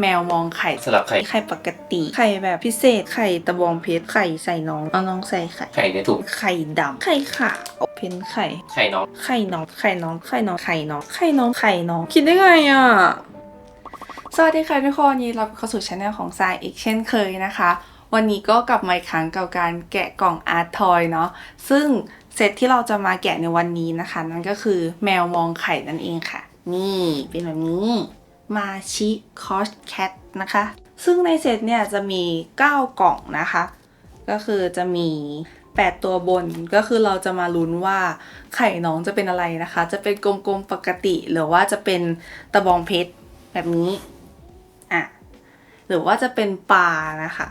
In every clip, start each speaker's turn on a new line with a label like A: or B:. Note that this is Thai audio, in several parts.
A: แมวมองไข่
B: สลับไข่
A: ไข่ปกติ ไข่แบบพิเศษ ไข่ตะบองเพชร ไข่ใส่น้อง เอาน้องใส่ไข่
B: ไข่ในถุง
A: ไข่ดำไข่ขาวเพนไข่
B: ไข่น้อง
A: ไข่น้อง ไข่น้อง ไข่น้อง ไข่น้อง ไข่น้อง ไข่น้อง คิดได้ไงอะ สวัสดีค่ะทุกคนยินดีรับเข้าสู่ช anel ของทรายอีกเช่นเคยนะคะ วันนี้ก็กลับมาอีกครั้งกับการแกะกล่องอาร์ตทอยเนาะ ซึ่งเซตที่เราจะมาแกะในวันนี้นะคะ นั่นก็คือแมวมองไข่นั่นเองค่ะ นี่เป็นแบบนี้ มาชิคอสแคทนะคะ ซึ่งในเซตเนี่ยจะมี 9 กล่องนะคะ ก็คือจะมี 8 ตัวบนก็คือเราจะมาลุ้นว่าไข่น้องจะเป็นอะไรนะคะ จะเป็นกลมๆปกติหรือว่าจะเป็นตะบองเพชรแบบนี้อะหรือว่าจะเป็นปลานะคะ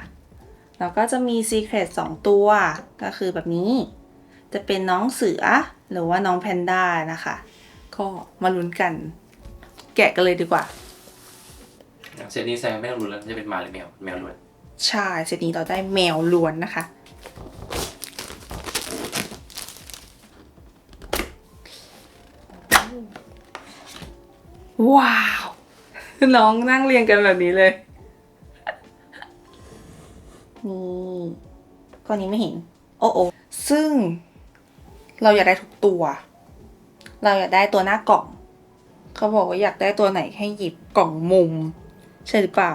A: แล้วก็จะมี Secret 2ตัว ก็คือแบบนี้ จะเป็นน้องเสือหรือว่าน้องแพนด้านะคะ ก็มาลุ้นกัน แกะกันเลยดีกว่า
B: เซตนี้แซงไม่ต้องรู้แล้วจะเป็นหมาหรือแมวแมวล้วน
A: ใช่เซตนี้เราได้แมวล้วนนะคะ ว้าว น้องนั่งเรียงกันแบบนี้เลยนี่ก้อนนี้ไม่เห็น โอ้โอซึ่งเราอยากได้ทุกตัว เราอยากได้ตัวหน้ากล่อง เขาบอกว่าอยากได้ตัวไหนให้หยิบกล่องมุม ใช่หรือเปล่า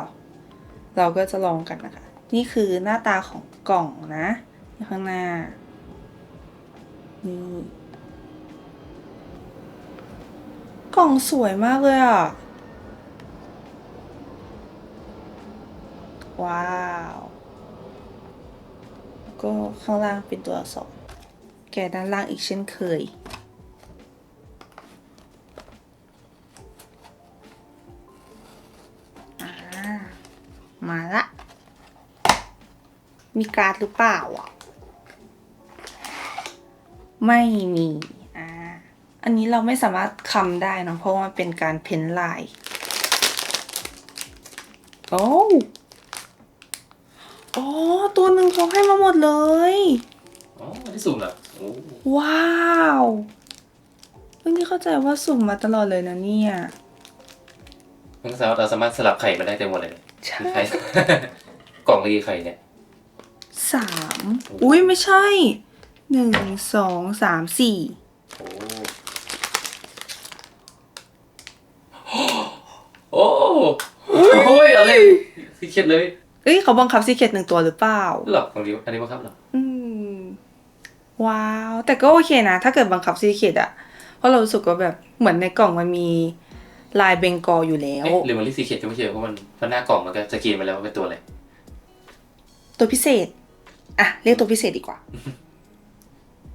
A: เราก็จะลองกันนะคะ นี่คือหน้าตาของกล่องนะข้างหน้านี่กล่องสวยมากเลยอะ ว้าวก็ข้างล่างเป็นตัวอักษรแกะด้านล่างอีกเช่นเคย มาละ มีการ์ดหรือเปล่าอะ ไม่มี อ่า อันนี้เราไม่สามารถคำได้เนอะเพราะว่ามันเป็นการเพ้นลาย โอ้โอ้ตัวหนึ่งเขาให้มาหมดเลย
B: อ๋อที่สุ่มเหรอโอ้
A: ว้าวเพิ่งที่เข้าใจว่าสุ่มมาตลอดเลยนะเนี่ย
B: มันก็สามารถเราสามารถสลับไข่มาได้เต็มหมดเลยเนี่ย
A: ใช่
B: มีไข่กล่องละกี่ไข่เนี่ย
A: สามอุ้ยไม่ใช่หนึ่งสองสามสี่
B: โอ้โอ้ยอะไรสิเครียดเลย
A: เอ้ยเขาบังคับซีเคตหนึ่งตัวหรือเปล่า
B: หรอของดิวอันนี้ว่าครับเหรอ
A: อืม ว้าว แต่ก็โอเคนะ ถ้าเกิดบังคับซีเคตอะเพราะเรารู้สึกว่าแบบเหมือนในกล่องมันมี ลายเบงกอลอยู่แล้ว
B: เอ๊ะหรือมันรีซีเคทจะไม่ใช่เพราะมันเพราะหน้ากล่องมันก็สกรีนมาแล้วว่าเป็นตัวอะไร
A: ตัวพิเศษ อะ เรียกตัวพิเศษดีกว่า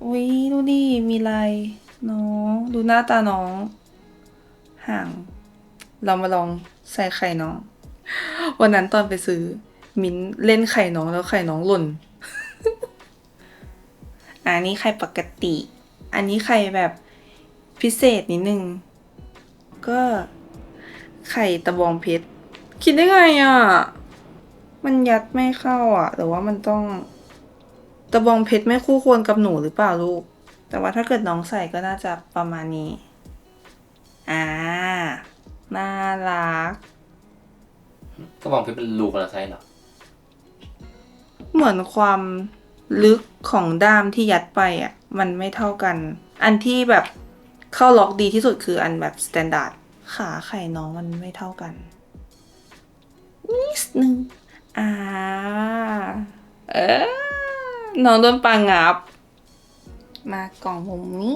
A: อุ้ยดูดิมีลายน้องดูหน้าตาน้อง ห่าง เรามาลองใส่ไข่น้อง วันนั้นตอนไปซื้อ มิ้นเล่นไข่น้องแล้วไข่น้องหล่น อันนี้ไข่ปกติ อันนี้ไข่แบบพิเศษนิดนึง ก็ ไข่ตะบองเพชร คิดได้ไงอะ มันยัดไม่เข้าอะ แต่ว่ามันต้อง ตะบองเพชรไม่คู่ควรกับหนูหรือเปล่าลูก แต่ว่าถ้าเกิดน้องใส่ก็น่าจะประมาณนี้ อ่า น่ารัก
B: ก็มองเป็นรูคนละไซส์เหรอ
A: เหมือนความลึกของด้ามที่ยัดไปอะ มันไม่เท่ากัน อันที่แบบ เข้าล็อกดีที่สุดคืออันแบบสแตนดาร์ดขาไข่น้องมันไม่เท่ากันนิดนึงอ่าเออน้องโดนปางับ มากล่องมุมนี้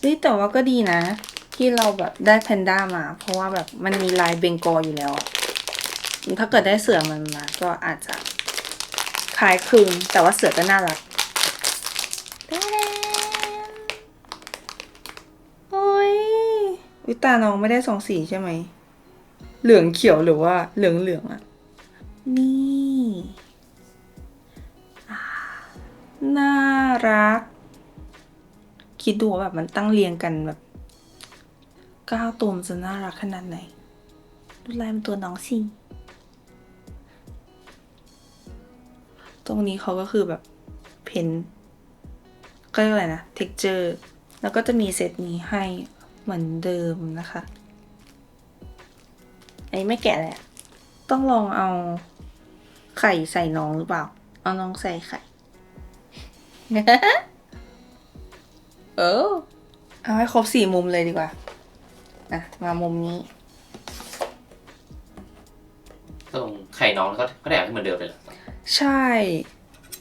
A: เฮ้ยแต่ว่าก็ดีนะ ที่เราแบบได้แพนด้ามา เพราะว่าแบบมันมีลายเบงกออยู่แล้วอะ ถ้าเกิดได้เสือมันมา ก็อาจจะคล้ายคลึงแต่ว่าเสือก็น่ารักแต๊ดโอ้ยวิตาน้องไม่ได้สองสีใช่ไหม เหลืองเขียวหรือว่าเหลืองเหลืองๆอะนี่อ่าน่ารัก คิดดูว่าแบบมันตั้งเรียงกันแบบเก้าตัวมันจะน่ารักขนาดไหนดูลายมันตัวน้องสิ ตรงนี้เขาก็คือแบบเพ้นก็เรียกอะไรนะ texture แล้วก็จะมีเซตนี้ให้เหมือนเดิมนะคะ อันนี้ไม่แกะเลยอะต้องลองเอาไข่ใส่น้องหรือเปล่า เอาน้องใส่ไข่ เออเอาให้ครบสี่มุมเลยดีกว่าอะมามุมนี้
B: ตรงไข่น้องเขาเขาแดกให้เหมือนเดิมเลยเหรอ
A: ใช่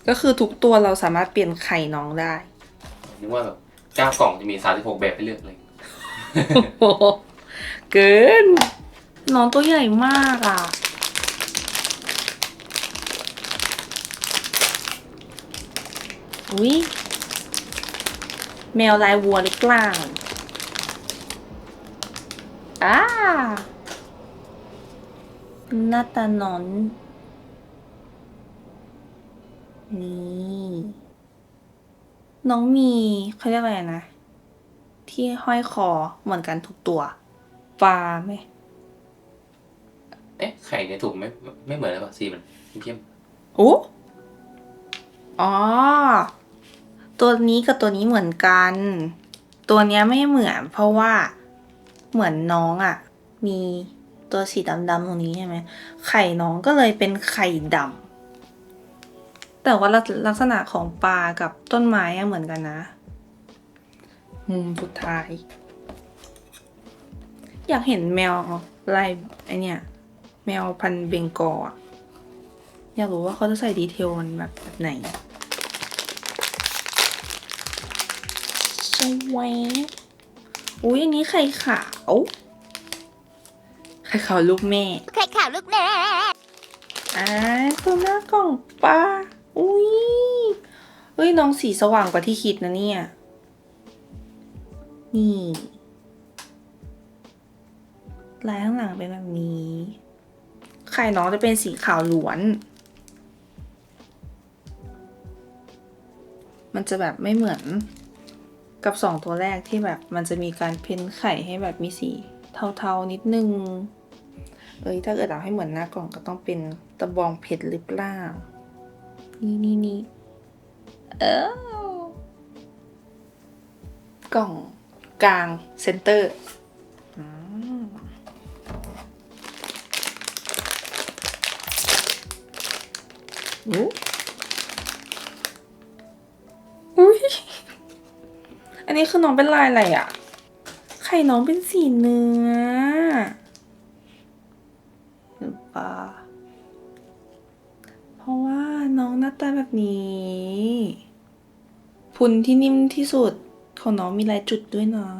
A: ก็คือทุกตัวเราสามารถเปลี่ยนไข่น้องได้
B: นึกว่าแบบเก้ากล่องจะมีสามสิบหกแบบให้เลือกเลย
A: เกิน น้องตัวใหญ่มากอะ อุ้ยแมวลายวัวหรือเปล่าอ้าหน้าตาหนอน นี่น้องมีเขาเรียกอะไรนะ ที่ห้อยคอเหมือนกันทุกตัวปลาไหม
B: เอ๊ะไข่ในถุงไม่ไม่ไม่เหมือนเลยป่ะสีมันเข้ม
A: โอ้อ๋อ ตัวนี้กับตัวนี้เหมือนกัน ตัวเนี้ยไม่เหมือน เพราะว่าเหมือนน้องอะ่ะ มีตัวสีดำๆตรงนี้ใช่ไหมไข่น้องก็เลยเป็นไข่ดำ แต่ว่าลักลักษณะของปลากับต้นไม้อะเหมือนกันนะ มุมสุดท้าย อยากเห็นแมวลายไอเนี่ยแมวพันธุ์เบงกอลอะอยากรู้ว่าเขาจะใส่ดีเทลมันแบบแบบไหนสวยอุ้ยอันนี้ไข่ขาวไข่ขาวลูกแม่
C: ไข่ขาวลูกแม่
A: อ่าตัวหน้ากล่องปลา อุ้ยเฮ้ยน้องสีสว่างกว่าที่คิดนะเนี่ย นี่ลายข้างหลังเป็นแบบนี้ ไข่น้องจะเป็นสีขาวล้วน มันจะแบบไม่เหมือนกับสองตัวแรกที่แบบมันจะมีการเพ้นไข่ให้แบบมีสีเทาๆนิดนึง เอ้ยถ้าเกิดเอาให้เหมือนหน้ากล่องก็ต้องเป็นตะบองเพชรหรือเปล่า นี่นี่นี่เออกล่องกลางเซนเตอร์อุ้ย อันนี้คือน้องเป็นลายอะไรอะ ไข่น้องเป็นสีเนื้อ พุนที่นิ่มที่สุดของน้องมีลายจุดด้วยเนาะ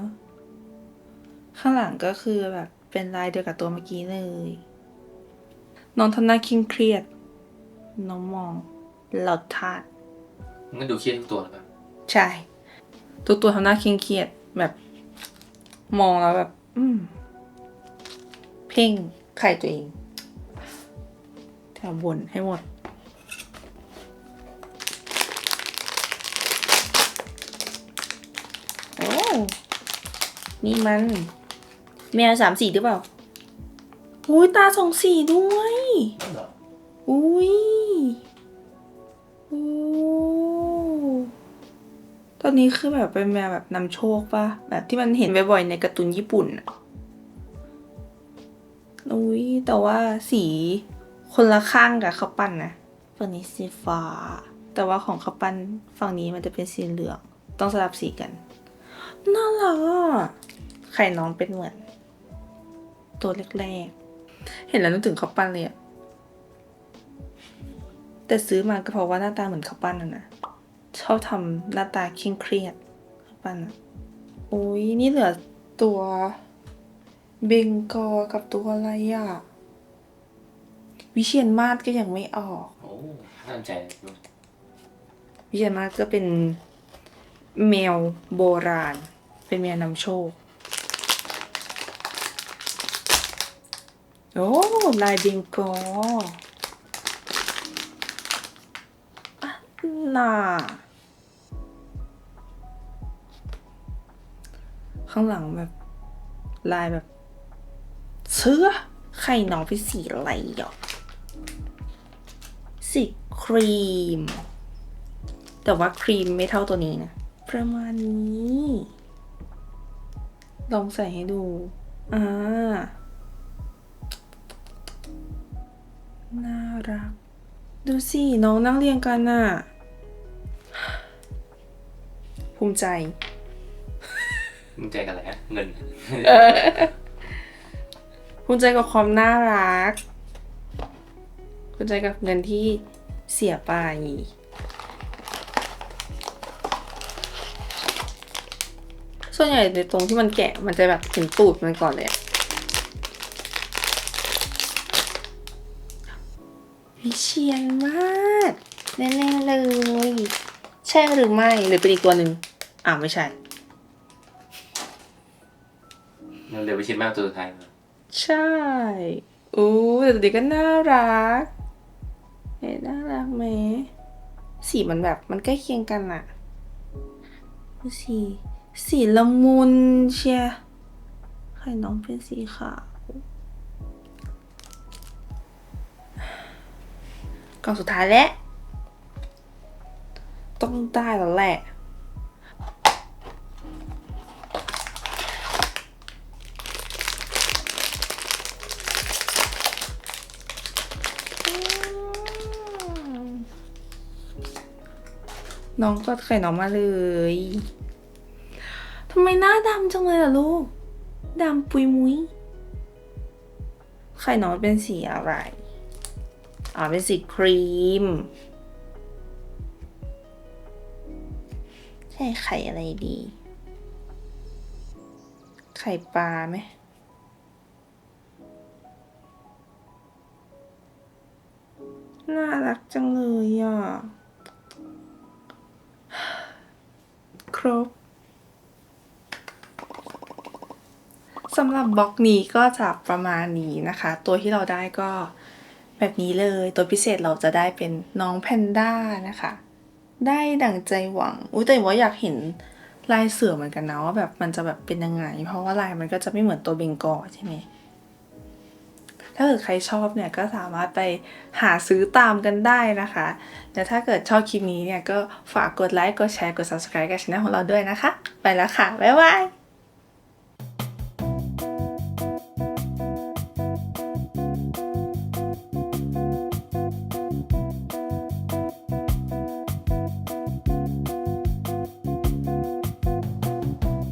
A: ข้างหลังก็คือแบบเป็นลายเดียวกับตัวเมื่อกี้เลย น้องทำหน้าเคร่งเครียด น้องมองเหล่าทาด
B: มันก็ดูเครียดทุกตัวเลยป่ะ
A: ใช่ ตัวตัวทำหน้าเคร่งเครียดแบบ มองแล้วแบบ อืม เพ่งไข่ตัวเองแถวบนให้หมด นี่มัน แมวสามสีหรือเปล่าอุ้ยตาสองสีด้วย
B: เหรอ
A: อุ้ยโอ้ตอนนี้คือแบบเป็นแมวแบบนำโชคปะแบบที่มันเห็นบ่อยๆในการ์ตูนญี่ปุ่นอะอุ้ยแต่ว่าสีคนละข้างกับข้าวปั้นนะฝั่งนี้สีฟ้า แต่ว่าของข้าวปั้นฝั่งนี้มันจะเป็นสีเหลือง ต้องสลับสีกัน น่ารักอะไข่น้องเป็นเหมือน ตัวแรกๆ เห็นแล้วนึกถึงข้าวปั้นเลยอะแต่ซื้อมาก็เพราะว่าหน้าตาเหมือนข้าวปั้นน่ะนะชอบทำหน้าตาเคร่งเครียดข้าวปั้นอะโอ้ยนี่เหลือตัวเบงกอกับตัวอะไรอะวิเชียนมาศก็ยังไม่ออก
B: โอ้น่าสนใจ
A: วิเชียนมาศก็เป็นแมวโบราณ เป็นแมวนำโชค โอ้ลายเบงโกอะน่าข้างหลังแบบ ลายแบบ เสื้อไข่น้องเป็นสีอะไรอะสีครีม แต่ว่าครีมไม่เท่าตัวนี้นะ ประมาณนี้ ลองใส่ให้ดู อ่า น่ารัก ดูสิ น้องนั่งเรียงกันน่ะ ภูมิใจ
B: มึงใจกันอะไรฮะเงิน
A: ภูมิใจกับความน่ารักภูมิใจกับเงินที่เสียไป ส่วนใหญ่ในตรงที่มันแกะมันจะแบบถึงตูดมันก่อนเลยอะวิเชียนมากแน่ๆเลย ใช่หรือไม่หรือเป็นอีกตัวหนึ่งอ่าวไม่ใช่
B: เราเหลือไปชิ้นมากตัวสุดท้ายมา
A: ใช่อู้แต่ตัวนี้ก็น่ารักเห็นน่ารักไหมสีมันแบบมันใกล้เคียงกันอะดูสี สีละมุนเชียไข่น้องเป็นสีขาวกล่องสุดท้ายแล้ว ต้องได้แล้วแหละ น้องก็ไข่น้องมาเลย ไมหน้าดำจังเลยล่ะลูก ดำปุยมุ้ยไข่นองเป็นสีอะไรอ่าเป็นสีครีม ใช่ไข่อะไรดี ไข่ปลาไหมน่ารักจังเลยอะ ครบ สำหรับบล็อกนี้ก็จะประมาณนี้นะคะ ตัวที่เราได้ก็แบบนี้เลย ตัวพิเศษเราจะได้เป็นน้องแพนด้านะคะ ได้ดั่งใจหวัง อุ้ยแต่ว่าอยากเห็นลายเสือเหมือนกันนะว่าแบบมันจะแบบเป็นยังไง เพราะว่าลายมันก็จะไม่เหมือนตัวเบงกอใช่ไหมถ้าเกิดใครชอบเนี่ยก็สามารถไปหาซื้อตามกันได้นะคะแต่ถ้าเกิดชอบคลิปนี้เนี่ยก็ฝากกดไลค์ กดแชร์ กด subscribe กับช่องของเราด้วยนะคะ ไปแล้วค่ะ บ๊ายบาย